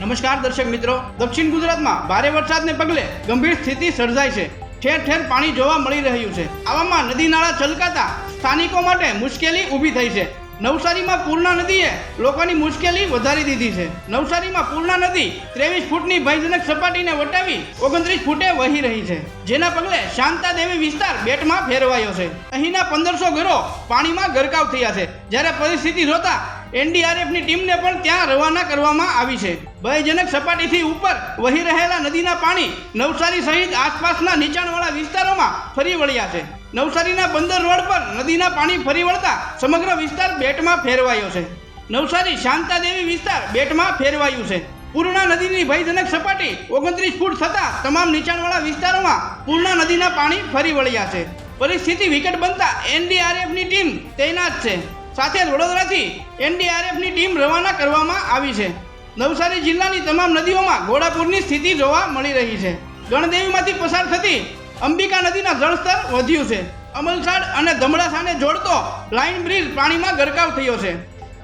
નમસ્કાર દર્શક મિત્રો. દક્ષિણ ગુજરાતમાં ભારે વરસાદને પગલે ગંભીર સ્થિતિ સર્જાઈ છે. ઠેર ઠેર પાણી જોવા મળી રહ્યું છે. આવામાં નદી નાળા છલકાતા સ્થાનિકો માટે મુશ્કેલી ઊભી થઈ છે. નવસારીમાં પૂર્ણા નદીએ લોકોની મુશ્કેલી વધારી દીધી છે. નવસારીમાં પૂર્ણા નદી ત્રેવીસ ફૂટની ભયજનક સપાટીને વટાવી ઓગણત્રીસ ફૂટે વહી રહી છે. જેના પગલે શાંતા દેવી વિસ્તાર બેટમાં ફેરવાયો છે. અહીંના પંદરસો ઘરો પાણીમાં ગરકાવ થયા છે. જ્યારે પરિસ્થિતિ જોતા એનડીઆરએફની ટીમને પણ ત્યાં રવાના કરવામાં આવી છે. ભયજનક સપાટીથી ઉપર વહી રહેલા નદીના પાણી નવસારી સહિત આસપાસના નીચાણવાળા વિસ્તારોમાં ફરી વળ્યા છે. નવસારીના બંદર રોડ પર નદીના પાણી ફરી વળતા સમગ્ર વિસ્તાર બેટમાં ફેરવાયો છે. નવસારી શાંતાદેવી વિસ્તાર બેટમાં ફેરવાયું છે. પૂર્ણા નદીની ભયજનક સપાટી ઓગણત્રીસ ફૂટ થતાં તમામ નીચાણવાળા વિસ્તારોમાં પૂર્ણા નદીના પાણી ફરી વળ્યા છે. પરિસ્થિતિ વિકટ બનતા એનડીઆરએફની ટીમ તૈનાત છે. સાથે વડોદરાથી એનડીઆરએફની ટીમ રવાના કરવામાં આવી છે. નવસારી જિલ્લાની તમામ નદીઓમાં ઘોડાપૂરની સ્થિતિ જોવા મળી રહી છે. ગણદેવીમાંથી પસાર થતી અંબિકા નદીના જળસ્તર વધ્યું છે. અમલસાડ અને ધમડાસાને જોડતો લાઇન બ્રિજ પાણીમાં ગરકાવ થયો છે.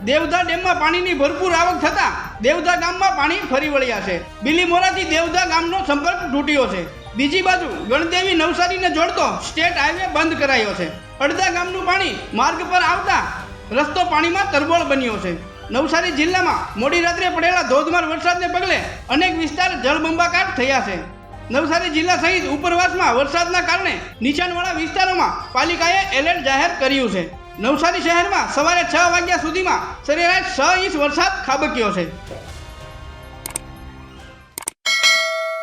દેવધા ડેમમાં પાણીની ભરપૂર આવક થતાં દેવધા ગામમાં પાણી ફરી વળ્યા છે. બિલીમોરાથી દેવધા ગામનો સંપર્ક તૂટ્યો છે. બીજી બાજુ ગણદેવી નવસારીને જોડતો સ્ટેટ હાઈવે બંધ કરાયો છે. અડધા ગામનું પાણી માર્ગ પર આવતા રસ્તો પાણીમાં તરબોળ બન્યો છે. નવસારી જિલ્લામાં મોડી રાત્રે પડેલા ધોધમાર વરસાદને પગલે અનેક વિસ્તાર જળબંબાકાર થયા છે. નવસારી જિલ્લા સહિત ઉપરવાસમાં વરસાદના કારણે નીચાણવાળા વિસ્તારોમાં પાલિકાએ એલર્ટ જાહેર કર્યું છે. નવસારી શહેરમાં સવારે છ વાગ્યા સુધીમાં સરેરાશ છ ઇંચ વરસાદ ખાબક્યો છે.